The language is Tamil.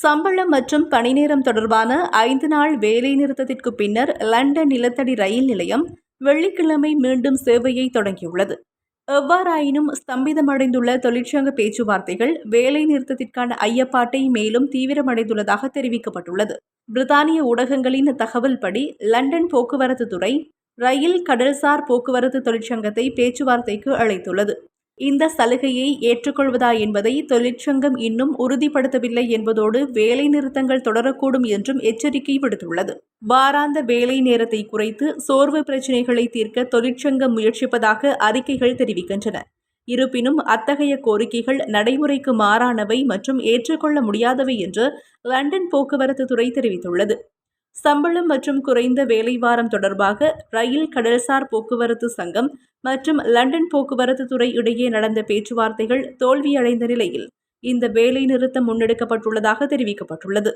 சம்பளம் மற்றும் பணிநேரம் தொடர்பான ஐந்து நாள் வேலைநிறுத்தத்திற்கு பின்னர் லண்டன் நிலத்தடி ரயில் நிலையம் வெள்ளிக்கிழமை மீண்டும் சேவையை தொடங்கியுள்ளது. எவ்வாறாயினும் ஸ்தம்பிதமடைந்துள்ள தொழிற்சங்க பேச்சுவார்த்தைகள் வேலை நிறுத்தத்திற்கான ஐயப்பாட்டை மேலும் தீவிரமடைந்துள்ளதாக தெரிவிக்கப்பட்டுள்ளது. பிரித்தானிய ஊடகங்களின் தகவல்படி லண்டன் போக்குவரத்து துறை ரயில் கடல்சார் போக்குவரத்து தொழிற்சங்கத்தை பேச்சுவார்த்தைக்கு அழைத்துள்ளது. இந்த சலுகையை ஏற்றுக்கொள்வதா என்பதை தொழிற்சங்கம் இன்னும் உறுதிப்படுத்தவில்லை என்பதோடு வேலை நிறுத்தங்கள் தொடரக்கூடும் என்றும் எச்சரிக்கை விடுத்துள்ளது. வாராந்த வேலை நேரத்தை குறைத்து சோர்வு பிரச்சினைகளை தீர்க்க தொழிற்சங்கம் முயற்சிப்பதாக அறிக்கைகள் தெரிவிக்கின்றன. இருப்பினும் அத்தகைய கோரிக்கைகள் நடைமுறைக்கு மாறானவை மற்றும் ஏற்றுக்கொள்ள முடியாதவை என்று லண்டன் போக்குவரத்து துறை தெரிவித்துள்ளது. சம்பளம் மற்றும் குறைந்த வேலைவாரம் தொடர்பாக ரயில் கடல்சார் போக்குவரத்து சங்கம் மற்றும் லண்டன் போக்குவரத்து துறை இடையே நடந்த பேச்சுவார்த்தைகள் தோல்வியடைந்த நிலையில் இந்த வேலை நிறுத்தம் முன்னெடுக்கப்பட்டுள்ளதாக தெரிவிக்கப்பட்டுள்ளது.